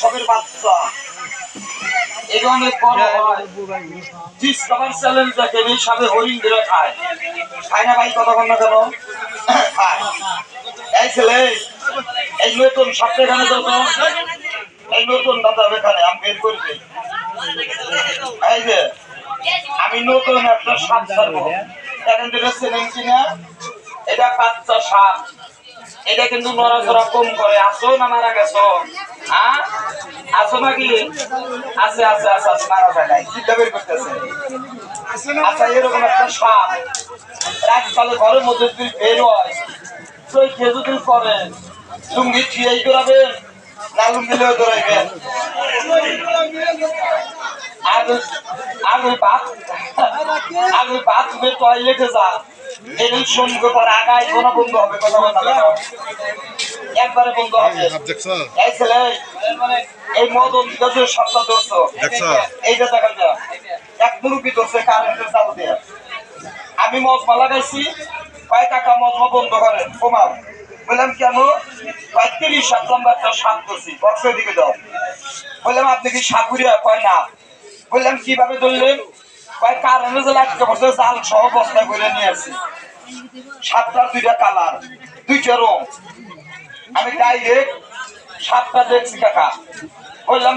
সবের বাচ্চা। এটা অনেক বড় হয়। ডিসকভার চ্যানেল দেখেন এই সাথে হরিণ ধরে খায়। খায় না ভাই কতক্ষণ না কেন? খায়। এই ছেলে এই নতুন এখানে এই নতুন দাদা এখানে আমি বের করে এই যে আমি নতুন একটা সাপ ছাড়বো। থেকে চেনেন কিনা? এটা বাচ্চা সাপ। এটা কিন্তু নড়াচড়া কম করে। আসো না মারা গেছো? হ্যাঁ আসো নাকি? আছে আছে আছে আছে, মারা যায় নাই। চিন্তা বের করতেছে। আচ্ছা এরকম একটা সাপ। রাতকালে ঘরের মধ্যে যদি বের হয় তো কেউ যদি করে, লুঙ্গি ঠিয়াই করাবেন না লুঙ্গি লেও ধরাইবেন আর আর বাথ আর বাথরুমে টয়লেটে যা এই সঙ্গে পর আগায় কোনো বন্ধ হবে কথা বলা একবারে বন্ধ হবে। এই ছেলে এই মদন গাছের সপ্তাহ ধরছো দেখছ? এইটা দেখা এক মুরুবি ধরছে কারেন্টের চালু দিয়ে। আমি মজমা লাগাইছি কয় টাকা মজমা বন্ধ করেন? কমাও বললাম কেন? কয় তিরিশ সাত নম্বর একটা সাপ করছি বক্সের দিকে দাও। বললাম আপনি কি সাপুরিয়া কয় না? বললাম কীভাবে ধরলেন? কয় কারণে যে লাগতে বসে জাল সহ বস্তা করে নিয়ে আসি সাতটার দুইটা কালার, দুইটা রং। আমি ডাইরেক্ট সাতটা দেখছি কাকা। বললাম